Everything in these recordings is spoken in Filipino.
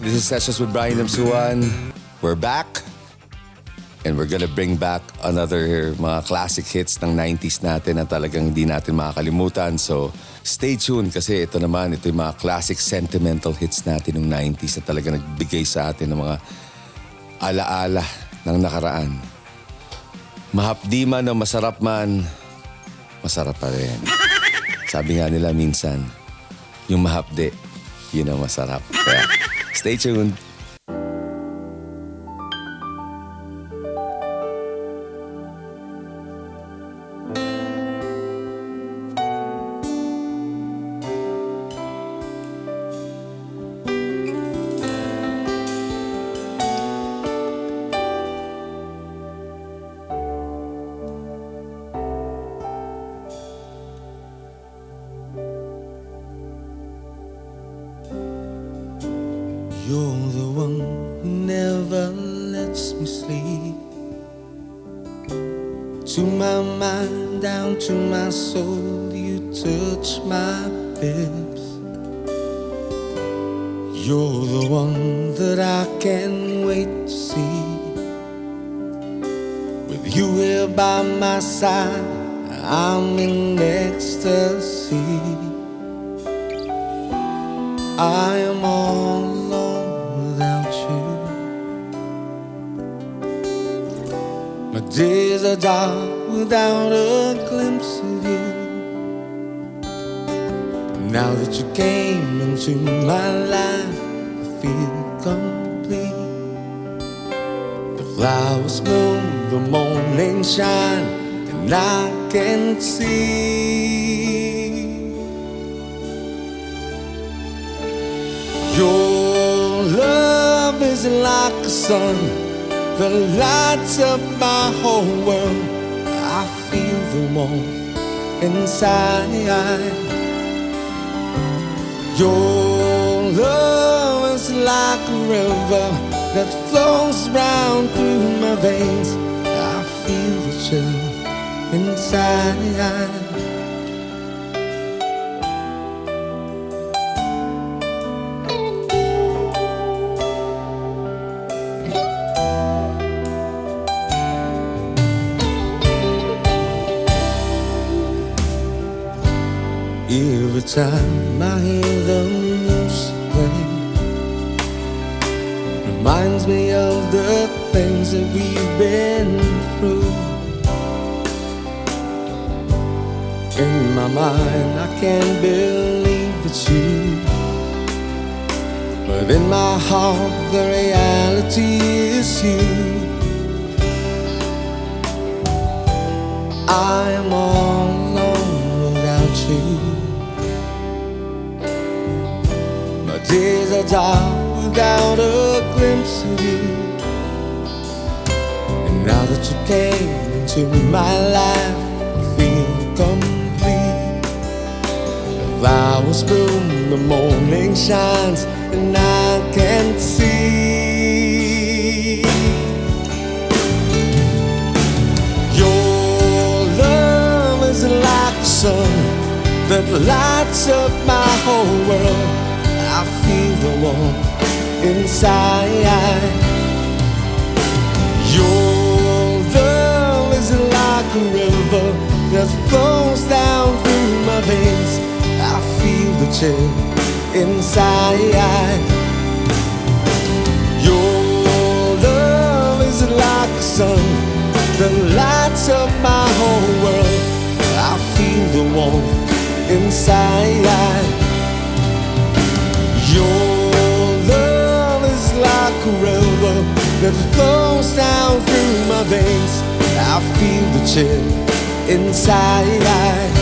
This is Sessions with Brian Namsuan. We're back. And we're gonna bring back another mga classic hits ng 90s natin na talagang hindi natin makakalimutan. So, stay tuned kasi ito naman, ito yung mga classic sentimental hits natin ng 90s na talagang nagbigay sa atin ng mga alaala ng nakaraan. Mahapdi man o masarap man, masarap pa rin. Sabi nga nila minsan, yung mahapde, yun ang masarap. Kaya, stay tuned. To my soul, you touch my lips. You're the one that I can't wait to see. With you here by my side, I'm in are dark without a glimpse of you. Now that you came into my life, I feel complete. The flowers bloom, the morning shine, and I can see. Your love is like a sun that lights of my whole world. I feel the warmth inside. Your love is like a river that flows round through my veins. I feel the chill inside. Every time I hear music play Reminds me of the things that we've been through. In my mind I can't believe it's you. But in my heart the reality is you. I am all days are dark without a glimpse of you. And now that you came into my life, I feel complete. The flowers bloom, the morning shines, and I can see. Your love is like the sun that lights up my whole world. The warmth inside. Your love is like a river that flows down through my veins. I feel the chill inside. Your love is like a sun that lights up my whole world. I feel the warmth inside. Your a river that flows down through my veins. I feel the chill inside.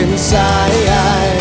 Inside.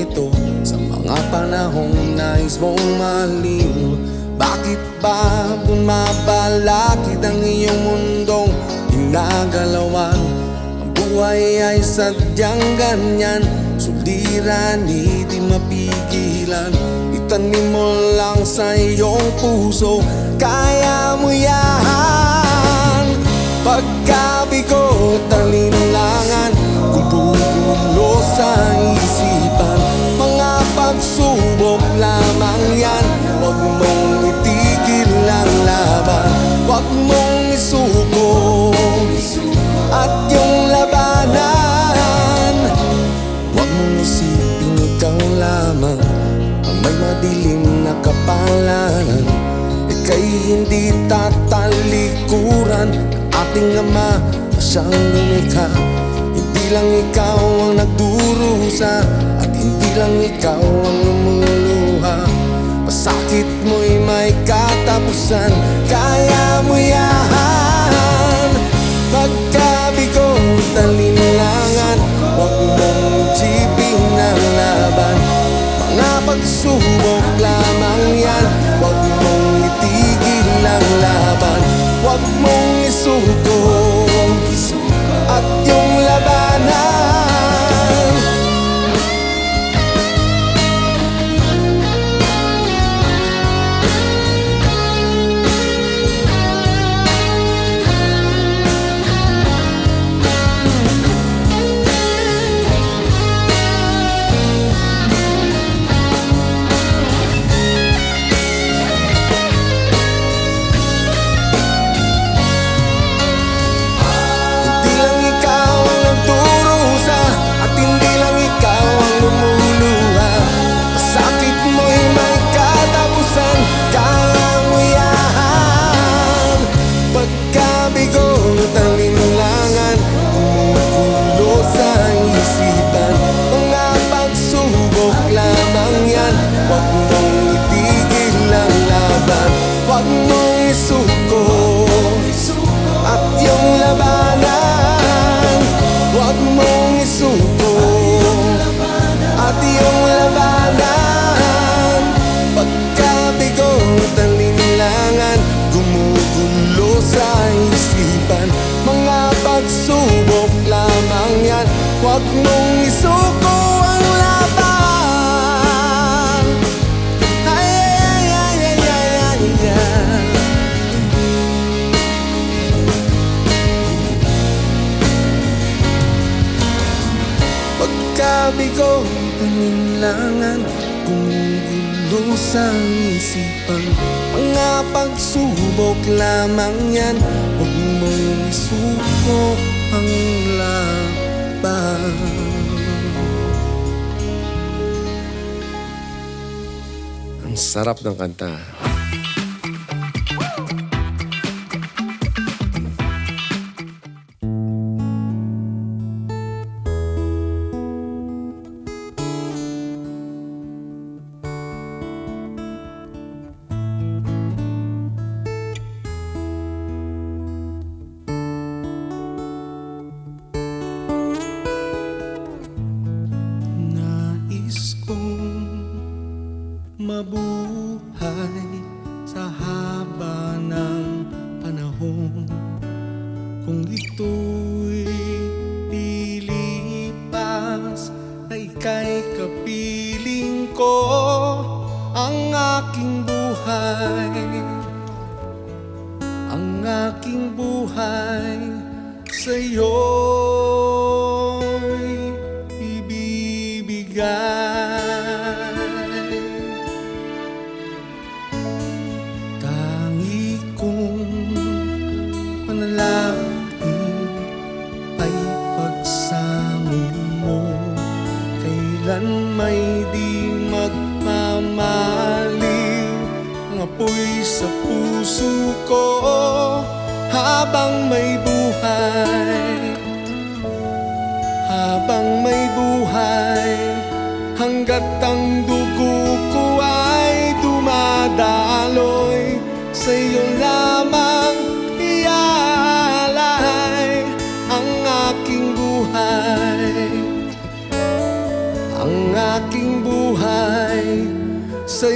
Litong-lito Sa mga panahong nais mong maliw. Bakit ba bumabalakid ang iyong mundong ginagalawan? Ang buhay ay sadyang ganyan Suliranin, di mapigilan. Itanim mo lang sa iyong puso Kaya mo yan Pagkabigo, talinlangan Kung bubulo sa isipan yan. Huwag mong itigil ang laban. Huwag mong isuko At yung labanan. Huwag mong isipin ikaw lamang Ang may madilim na kapalaran Ika'y hindi tatalikuran Ng ating ama. Na siyang lumikha Hindi lang ikaw ang nagdurusa At hindi lang ikaw ang lumuluha Pasakit mo'y may katapusan Kaya mo yan Pagkabigo, talinlangan Huwag mong jipin ang laban. Mga pagsubok lamang yan Huwag mong itigil ang laban. Huwag mong isuko. At yung Gumugulo sa isipan Mga pagsubok lamang yan Huwag mong isuko ang laban Ang sarap ng kanta. Sa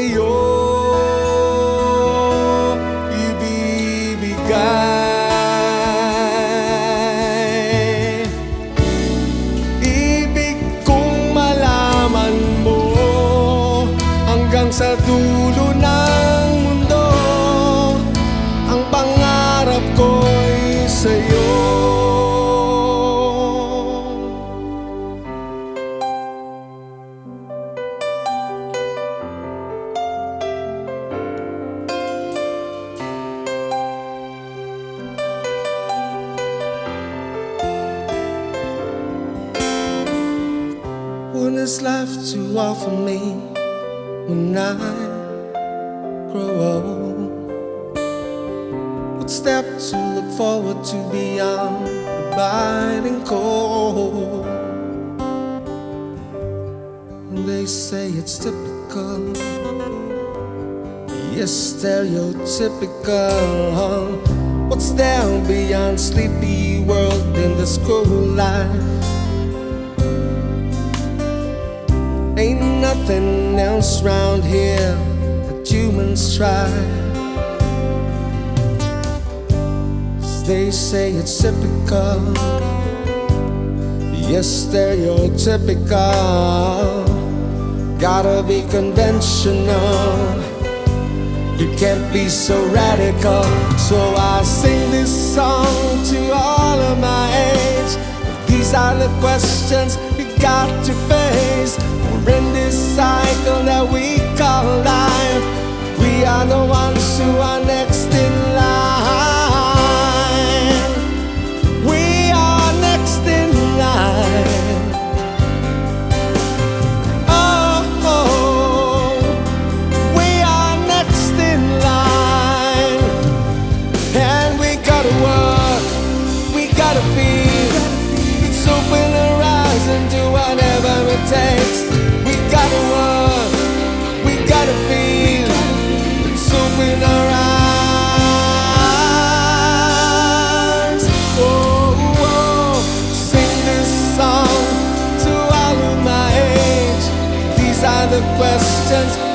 What is left to offer me when I grow old? What step to look forward to beyond the biting cold? And they say it's typical, yes, stereotypical. What's there beyond sleepy world in this cruel life? Nothing round here that humans try. They say it's typical, yes, stereotypical. Gotta be conventional. You can't be so radical. So I sing this song to all of my age. These are the questions we got to face. We're in cycle that we call life. We are the ones who are next in line. The questions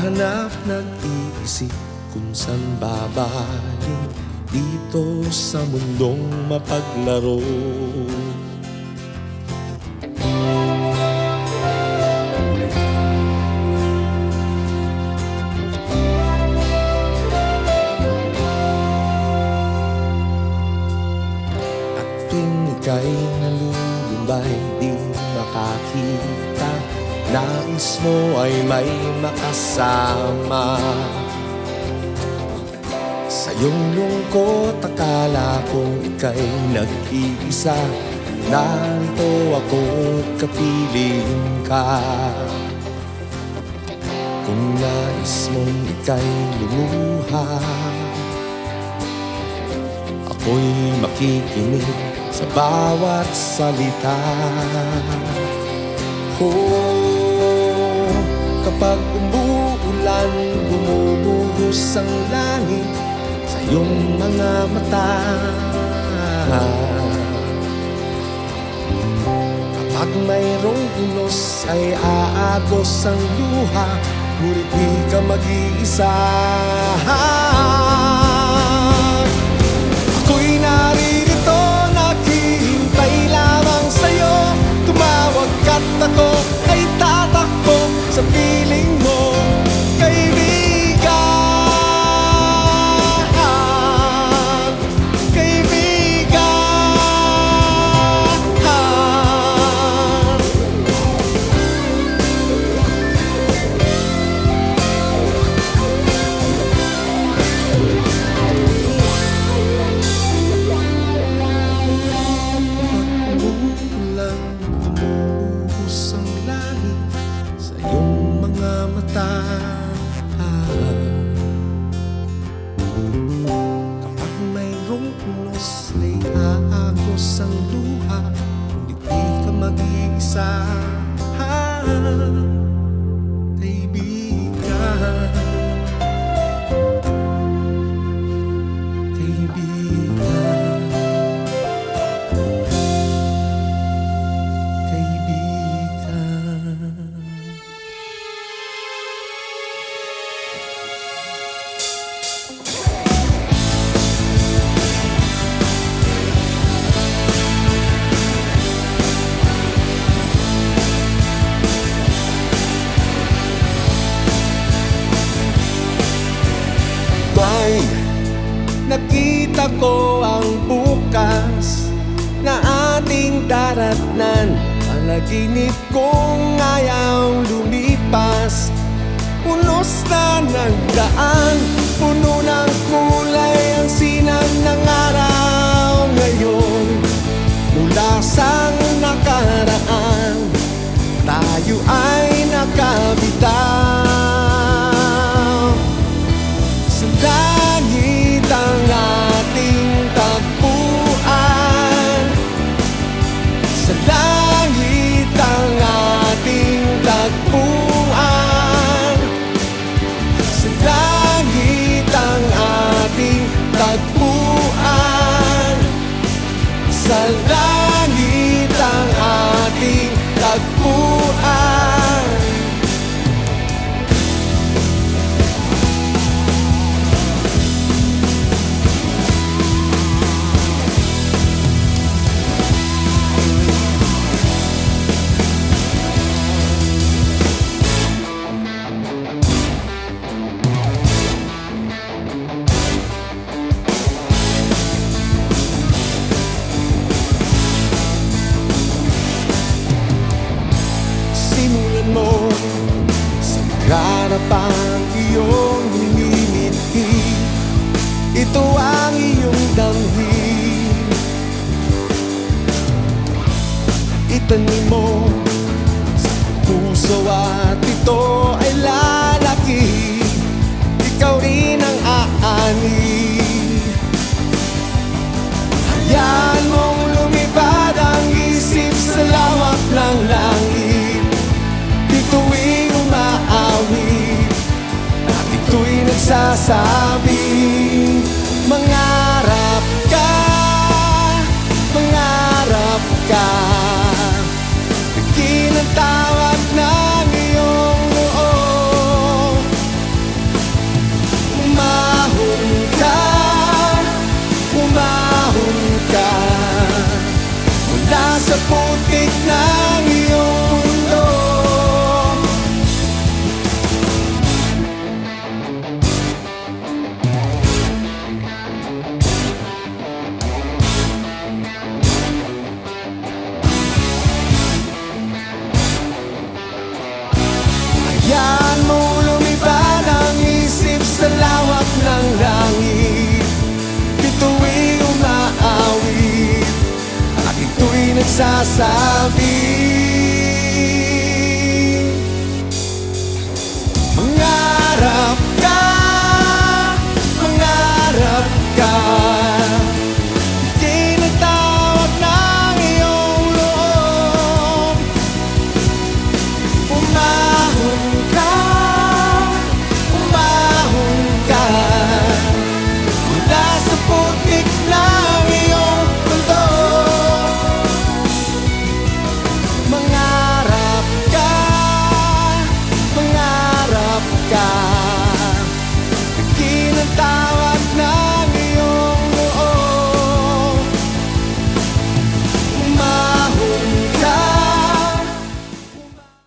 Naghahanap, nag-iisip Kung saan babaling Dito sa mundong mapaglaro. At tuwing ika'y nalulumbay Di makakita Nais mo ay may makasama Sa iyong lungkot Akala kong ika'y nag-iisa. Narito ako kapiling ka. Kung nais mong ika'y lumuha Ako'y makikinig sa bawat salita. Oh, kapag umuulan, bumubuhos ang langit sa iyong mga mata? Kapag mayroong unos ay aagos ang luha Ngunit di ka mag-iisa. Ako'y naririto, naghihintay lamang sa'yo. Tumawag ka't ako ay tatakbo sa piling nakita ko ang bukas na ating daratnan. Panaginip kong ayaw lumipas. Unos na nagdaan Puno ng kulay ang sinag ng araw ngayon. Mula sa nakaraan Tayo ay nakabitaw nagsasabi Mangarap ka, mangarap ka. Naging ang tawag ng iyong noo. Umahon ka, umahon ka. Mula sa putik na sabe.